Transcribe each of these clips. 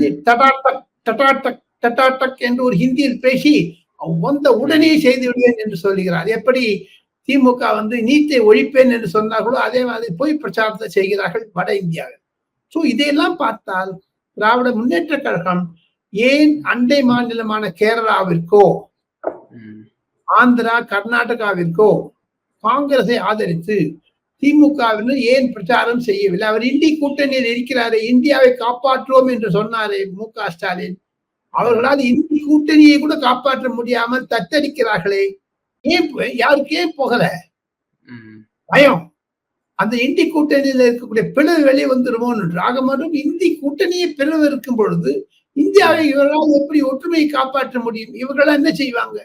டடாட்டக் டடாட்டக் டடாட்டக் என்று ஒரு ஹிந்தியில் பேசி வந்த உடனே செய்து விடுவேன் என்று சொல்லுகிறார். எப்படி திமுக வந்து நீட்டை ஒழிப்பேன் என்று சொன்னார்களோ அதே மாதிரி பொய் பிரச்சாரத்தை செய்கிறார்கள் வட இந்தியாவில். சோ இதையெல்லாம் பார்த்தால் திராவிட முன்னேற்ற கழகம் ஏன் அண்டை மாநிலமான கேரளாவிற்கோ ஆந்திரா கர்நாடகாவிற்கோ காங்கிரஸை ஆதரித்து திமுகவினர் ஏன் பிரச்சாரம் செய்யவில்லை? அவர் இந்தி கூட்டணியில் இருக்கிறாரே இந்தியாவை காப்பாற்றுவோம் என்று சொன்னாரே மு க ஸ்டாலின். அவர்களால் இந்தி கூட்டணியை கூட காப்பாற்ற முடியாமல் தத்தளிக்கிறார்களே. ஏன் யாருக்கு போகல? பயம். அந்த இந்தி கூட்டணியில் இருக்கக்கூடிய பிளவு வெளியே வந்துருமோன்னு ஆக மட்டும் இந்தி கூட்டணியை பிளவு இருக்கும் பொழுது இந்தியாவை இவர்களால் எப்படி ஒற்றுமையை காப்பாற்ற முடியும்? இவர்களால் என்ன செய்வாங்க?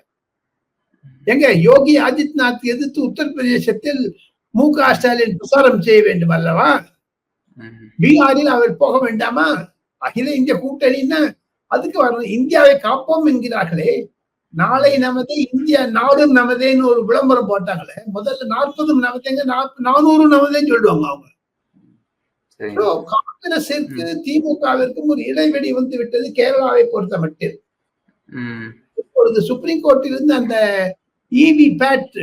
எங்க யோகி ஆதித்யநாத் எதிர்த்து உத்தரப்பிரதேசத்தில் மு க ஸ்டாலின் பிரசாரம் செய்ய வேண்டும் அல்லவா? பீகாரில் அவர் போக வேண்டாமா? அகில இந்திய கூட்டணின்னா அதுக்கு வரணும். இந்தியாவை காப்போம் என்கிறார்களே. நாளை நமதே இந்தியா நாடும் நமதேன்னு ஒரு விளம்பரம் போட்டாங்களே. முதல்ல நாற்பதும் நமதேங்க நானூறு நமதேன்னு சொல்லுவாங்க அவங்க. காங்கிரசிற்கு திமுகவிற்கும் ஒரு இடைவெளி வந்து விட்டது கேரளாவை பொறுத்த மட்டும் இப்பொழுது சுப்ரீம் கோர்ட்டிலிருந்து அந்த இவி பேட்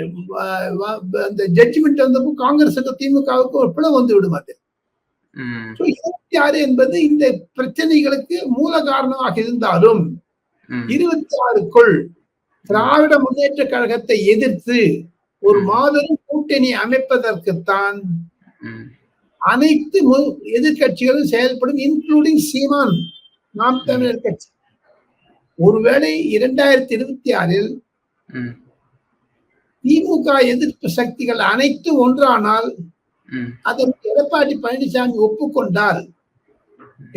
அந்த ஜட்ஜ்மெண்ட் வந்தப்போ காங்கிரஸுக்கு திமுகவுக்கு ஒரு பிளவு வந்து விடும் அது. இருபத்தி ஆறு என்பது இந்த பிரச்சனைகளுக்கு மூல காரணமாக இருந்தாலும் இருபத்தி ஆறுக்குள் திராவிட முன்னேற்ற கழகத்தை எதிர்த்து ஒரு மாபெரும் கூட்டணி அமைப்பதற்குத்தான் அனைத்து எதிர்கட்சிகளும் செயல்படும் இன்க்ளூடிங் சீமான் நாம் தமிழர் கட்சி. ஒருவேளை இரண்டாயிரத்தி இருபத்தி ஆறில் திமுக எதிர்ப்பு சக்திகள் அனைத்தும் ஒன்றானால் அதற்கு எடப்பாடி பழனிசாமி ஒப்புக்கொண்டால்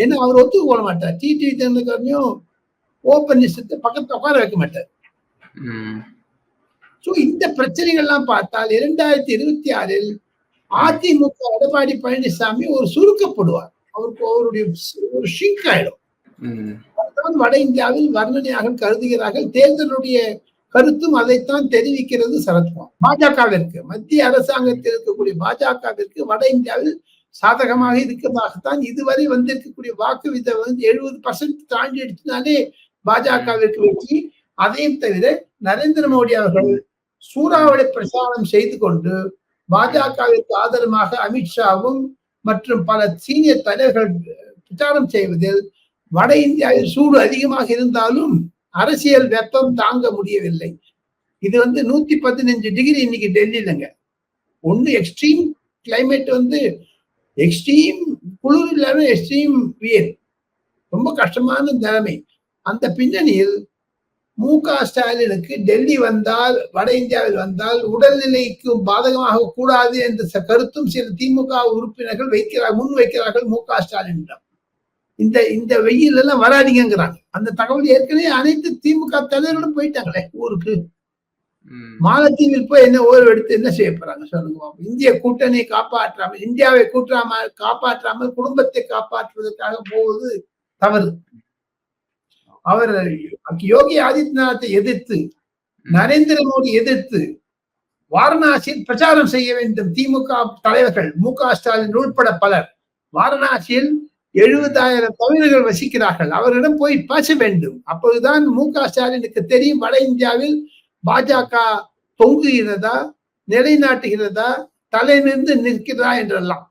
ஏன்னா அவர் ஒத்துக்கொள்ள மாட்டார். டிடி தினகரனையும் ஓபன் பக்கத்துல உட்கார வைக்க மாட்டார். சோ இந்த பிரச்சனைகள்லாம் பார்த்தால் இரண்டாயிரத்தி இருபத்தி ஆறில் அதிமுக எடப்பாடி பழனிசாமி ஒரு சுருக்கப்படுவார். அவருக்கு அவருடைய ஒரு ஷிங்க் ஆயிடும். வட இந்தியாவில் வர்ணனையாக கருதுகிறார்கள். தேர்தலுடைய கருத்தும் அதைத்தான் தெரிவிக்கிறது சரத்குமார். பாஜகவிற்கு மத்திய அரசாங்கத்தில் இருக்கக்கூடிய பாஜகவிற்கு வட இந்தியாவில் சாதகமாக இருக்கிறதாகத்தான் இதுவரை வந்திருக்கக்கூடிய வாக்கு விதம் வந்து எழுபது பர்சன்ட் தாண்டி எடுத்தினாலே பாஜகவிற்கு வெற்றி. அதையும் தவிர நரேந்திர மோடி அவர்கள் சூறாவளி பிரச்சாரம் செய்து கொண்டு பாஜகவிற்கு ஆதரவாக அமித்ஷாவும் மற்றும் பல சீனியர் தலைவர்கள் பிரச்சாரம் செய்வதில் வட இந்தியாவில் சூடு அதிகமாக இருந்தாலும் அரசியல் வெப்பம் தாங்க முடியவில்லை. இது வந்து நூத்தி பதினஞ்சு டிகிரி இன்னைக்கு டெல்லியிலங்க. ஒன்று எக்ஸ்ட்ரீம் கிளைமேட் வந்து எக்ஸ்ட்ரீம் குளிர் இல்லாமல் எக்ஸ்ட்ரீம் வியர் ரொம்ப கஷ்டமான நிலைமை. அந்த பின்னணியில் மு க ஸ்டாலினுக்கு டெல்லி வந்தால் வட இந்தியாவில் வந்தால் உடல்நிலைக்கு பாதகமாக கூடாது என்ற கருத்தும் சில திமுக உறுப்பினர்கள் வைக்கிறார் முன் வைக்கிறார்கள் மு க ஸ்டாலினிடம். இந்த இந்த வெயில் எல்லாம் வராதிங்கிறாங்க அந்த தகவல் ஏற்கனவே அனைத்து திமுக தலைவர்களும் போயிட்டாங்களே ஊருக்கு. மாலத்தீவில் போய் என்ன ஓய்வு எடுத்து என்ன செய்ய போறாங்க சொல்லுங்க இந்திய கூட்டணியை காப்பாற்றாமல் இந்தியாவை கூட்டாமல் காப்பாற்றாமல் குடும்பத்தை காப்பாற்றுவதற்காக போவது தவறு. அவர் யோகி ஆதித்யநாத்தை எதிர்த்து நரேந்திர மோடி எதிர்த்து வாரணாசியில் பிரச்சாரம் செய்ய வேண்டும் திமுக தலைவர்கள். மு க ஸ்டாலின் உட்பட பலர். வாரணாசியில் எழுபதாயிரம் தமிழர்கள் வசிக்கிறார்கள். அவரிடம் போய் பேச வேண்டும். அப்போதுதான் மு க ஸ்டாலினுக்கு தெரியும் வட இந்தியாவில் பாஜக தொங்குகிறதா நிலைநாட்டுகிறதா தலை நின்று நிற்கிறதா என்றெல்லாம்.